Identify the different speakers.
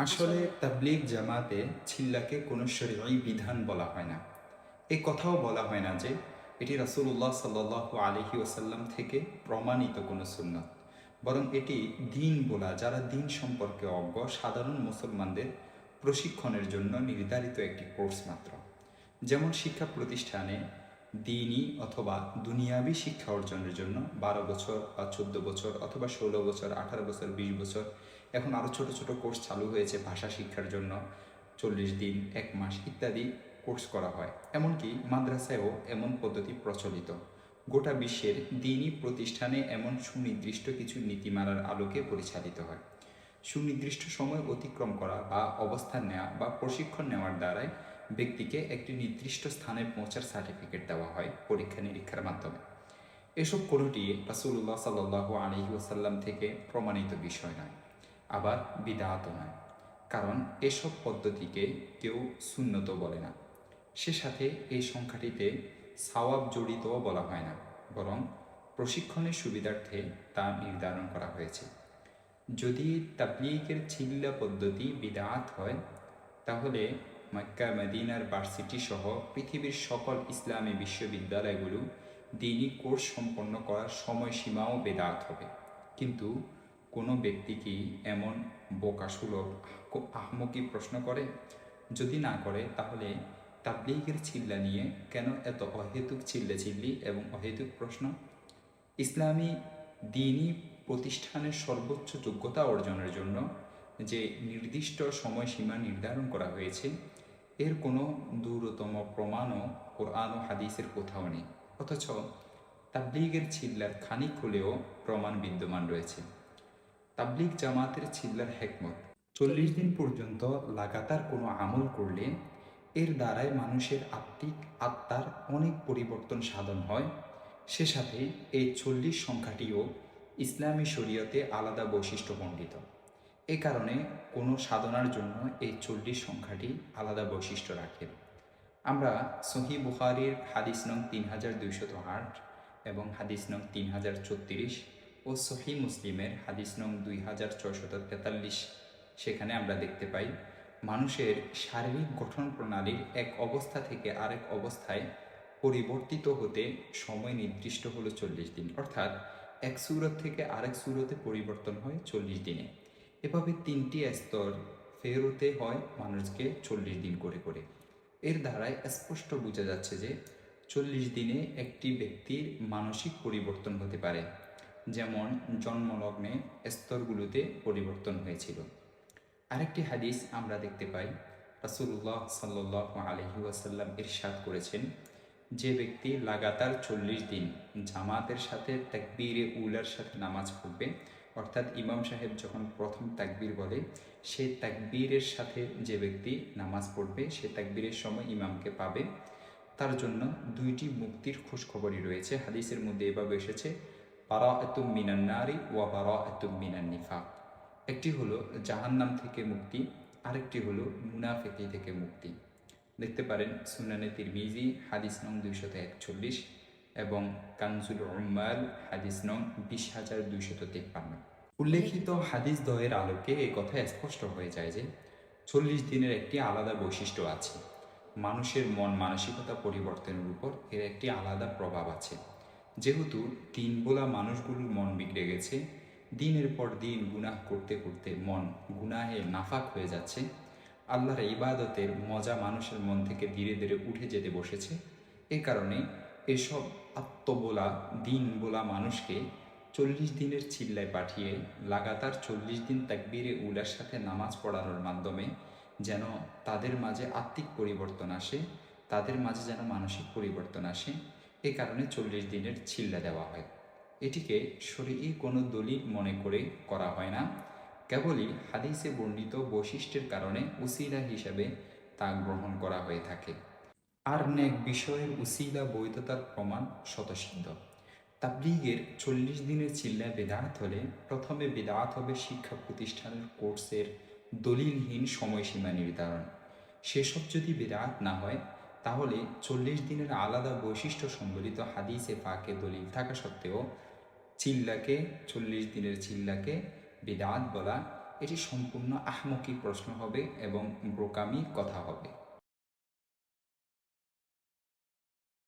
Speaker 1: আসলে তাবলিগ জামাতে ছিল্লাকে কোনো শরীয়ী বিধান বলা হয় না। এই কথাও বলা হয় না যে, এটি রাসূলুল্লাহ সাল্লাহ আলহি ওসাল্লাম থেকে প্রমাণিত কোনো সুন্নত। বরং এটি দিন বলা, যারা দিন সম্পর্কে অজ্ঞ, সাধারণ মুসলমানদের প্রশিক্ষণের জন্য নির্ধারিত একটি কোর্স মাত্র। যেমন শিক্ষা প্রতিষ্ঠানে দিনই অথবা দুনিয়াবি শিক্ষা অর্জনের জন্য বারো বছর বা চোদ্দ বছর অথবা ষোলো বছর, আঠারো বছর, বিশ বছর এখন আরও ছোট ছোট কোর্স চালু হয়েছে ভাষা শিক্ষার জন্য। চল্লিশ দিন, এক মাস ইত্যাদি কোর্স করা হয়। এমনকি মাদ্রাসায়ও এমন পদ্ধতি প্রচলিত। গোটা বিশ্বের দিনই প্রতিষ্ঠানে এমন সুনির্দিষ্ট কিছু নীতিমালার আলোকে পরিচালিত হয়। সুনির্দিষ্ট সময় অতিক্রম করা বা অবস্থান নেওয়া বা প্রশিক্ষণ নেওয়ার দ্বারাই ব্যক্তিকে একটি নির্দিষ্ট স্থানে পৌঁছার সার্টিফিকেট দেওয়া হয় পরীক্ষা নিরীক্ষার মাধ্যমে। এসব কোনোটি রাসুল্লাহ সাল্লাহ আলহি থেকে প্রমাণিত বিষয় নয়। আবার বিদাত নয়। কারণ এসব পদ্ধতিকে কেউ শূন্যত বলে না। সে সাথে এই সংখ্যাটিতে সাওয়াব জড়িতও বলা হয় না, বরং প্রশিক্ষণের সুবিধার্থে তা নির্ধারণ করা হয়েছে। যদি তাবলিগের ছিল্লা পদ্ধতি বিদাত হয়, তাহলে মক্কা, মদিনার ভার্সিটি সহ পৃথিবীর সকল ইসলামী বিশ্ববিদ্যালয়গুলো দিনই কোর্স সম্পন্ন করার সময়সীমাও বেদাত হবে। কিন্তু কোনো ব্যক্তি কি এমন বোকাসুলভ আহমকি প্রশ্ন করে? যদি না করে, তাহলে তাবলিগের চিল্লা নিয়ে কেন এত অহেতুক চিল্লা চিল্লি এবং অহেতুক প্রশ্ন? ইসলামী দিনই প্রতিষ্ঠানের সর্বোচ্চ যোগ্যতা অর্জনের জন্য যে নির্দিষ্ট সময়সীমা নির্ধারণ করা হয়েছে, এর কোনো দূরতম প্রমাণও কোরআন ও হাদিসের কোথাও নেই। অথচ তাবলিগের ছিল্লার খানিক হলেও প্রমাণ বিদ্যমান রয়েছে। তাবলিগ জামাতের ছিল্লার হেকমত। চল্লিশ দিন পর্যন্ত লাগাতার কোনো আমল করলে এর দ্বারাই মানুষের আত্মিক আত্মার অনেক পরিবর্তন সাধন হয়। সে সাথে এই চল্লিশ সংখ্যাটিও ইসলামী শরীয়তে আলাদা বৈশিষ্ট্য মণ্ডিত এ কারণে কোনো সাধনার জন্য এই চল্লিশ সংখ্যাটি আলাদা বৈশিষ্ট্য রাখে। আমরা সহি বুখারির হাদিস নং তিন হাজার দুইশত আট এবং হাদিস নং তিন হাজার চৌত্রিশ ও সহি মুসলিমের হাদিস নং দুই হাজার ছয়শত তেতাল্লিশ। সেখানে আমরা দেখতে পাই, মানুষের শারীরিক গঠন প্রণালীর এক অবস্থা থেকে আরেক অবস্থায় পরিবর্তিত হতে সময় নির্দিষ্ট হলো চল্লিশ দিন। অর্থাৎ এক সুরত থেকে আরেক সুরতে পরিবর্তন হয় চল্লিশ দিনে। এভাবে তিনটি স্তর ফেরোতে হয় মানুষকে চল্লিশ দিন করে করে। এর দ্বারাই স্পষ্ট বোঝা যাচ্ছে যে চল্লিশ দিনে একটি ব্যক্তির মানসিক পরিবর্তন হতে পারে। যেমন জন্মলগ্নে স্তরগুলোতে পরিবর্তন হয়েছিল। আরেকটি হাদিস আমরা দেখতে পাই রাসুল্লাহ সাল্লাহ আলহি ওয়াসাল্লাম ইরশাদ করেছেন, যে ব্যক্তি লাগাতার চল্লিশ দিন জামাতের সাথে তাকবীরে উলার সাথে নামাজ পড়বে, অর্থাৎ ইমাম সাহেব যখন প্রথম তাকবীর বলে, সে তাকবীরের সাথে যে ব্যক্তি নামাজ পড়বে, সে তাকবীরের সময় ইমামকে পাবে, তার জন্য দুইটি মুক্তির খোঁজখবরই রয়েছে। হাদিসের মধ্যে এভাবে এসেছে এতুম মিনান নারী ওয়া এতুম মিনান নিফাক একটি হলো জাহান্নাম থেকে মুক্তি, আরেকটি হলো মুনাফেকি থেকে মুক্তি। দেখতে পারেন সুনানে তিরমিজি, হাদিস নং দুইশত একচল্লিশ এবং কানজুল উম্মাল, হাদিস নং বিশ হাজার দুইশত তেপ্পান্ন। উল্লেখিত হাদিস দয়ের আলোকে এ কথা স্পষ্ট হয়ে যায় যে, চল্লিশ দিনের একটি আলাদা বৈশিষ্ট্য আছে। মানুষের মন মানসিকতা পরিবর্তনের উপর এর একটি আলাদা প্রভাব আছে। যেহেতু দিন বোলা মানুষগুলোর মন বিগড়ে গেছে, দিনের পর দিন গুনাহ করতে করতে মন গুনাহে নাফাক হয়ে যাচ্ছে। আল্লাহর ইবাদতের মজা মানুষের মন থেকে ধীরে ধীরে উঠে যেতে বসেছে। এ কারণে এসব আত্মবোলা দিন বোলা মানুষকে চল্লিশ দিনের চিল্লায় পাঠিয়ে লাগাতার চল্লিশ দিন তাকবীরে উলার সাথে নামাজ পড়ানোর মাধ্যমে যেন তাদের মাঝে আত্মিক পরিবর্তন আসে, তাদের মাঝে যেন মানসিক পরিবর্তন আসে। এ কারণে চল্লিশ দিনের চিল্লা দেওয়া হয়। এটিকে শরীরই কোনো দলিল মনে করে করা হয় না। কেবলই হাদিসে বর্ণিত বৈশিষ্ট্যের কারণে উসিলা হিসাবে তা গ্রহণ করা হয়ে থাকে। আর নেক বিষয়ের উসিলা বৈধতার প্রমাণ শতসিদ্ধ তাবলিগের চল্লিশ দিনের চিল্লা বেদাত হলে প্রথমে বেদাত হবে শিক্ষা প্রতিষ্ঠানের কোর্সের দলিলহীন সময়সীমা নির্ধারণ। সেসব যদি বেদাত না হয় তাহলে চল্লিশ দিনের আলাদা বৈশিষ্ট্য সম্বলিত হাদিসে পাকে দলিল থাকা সত্ত্বেও চিল্লাকে, চল্লিশ দিনের চিল্লাকে বিদাত বলা, এটি সম্পূর্ণ আহমকি প্রশ্ন হবে এবং বোকামি কথা হবে।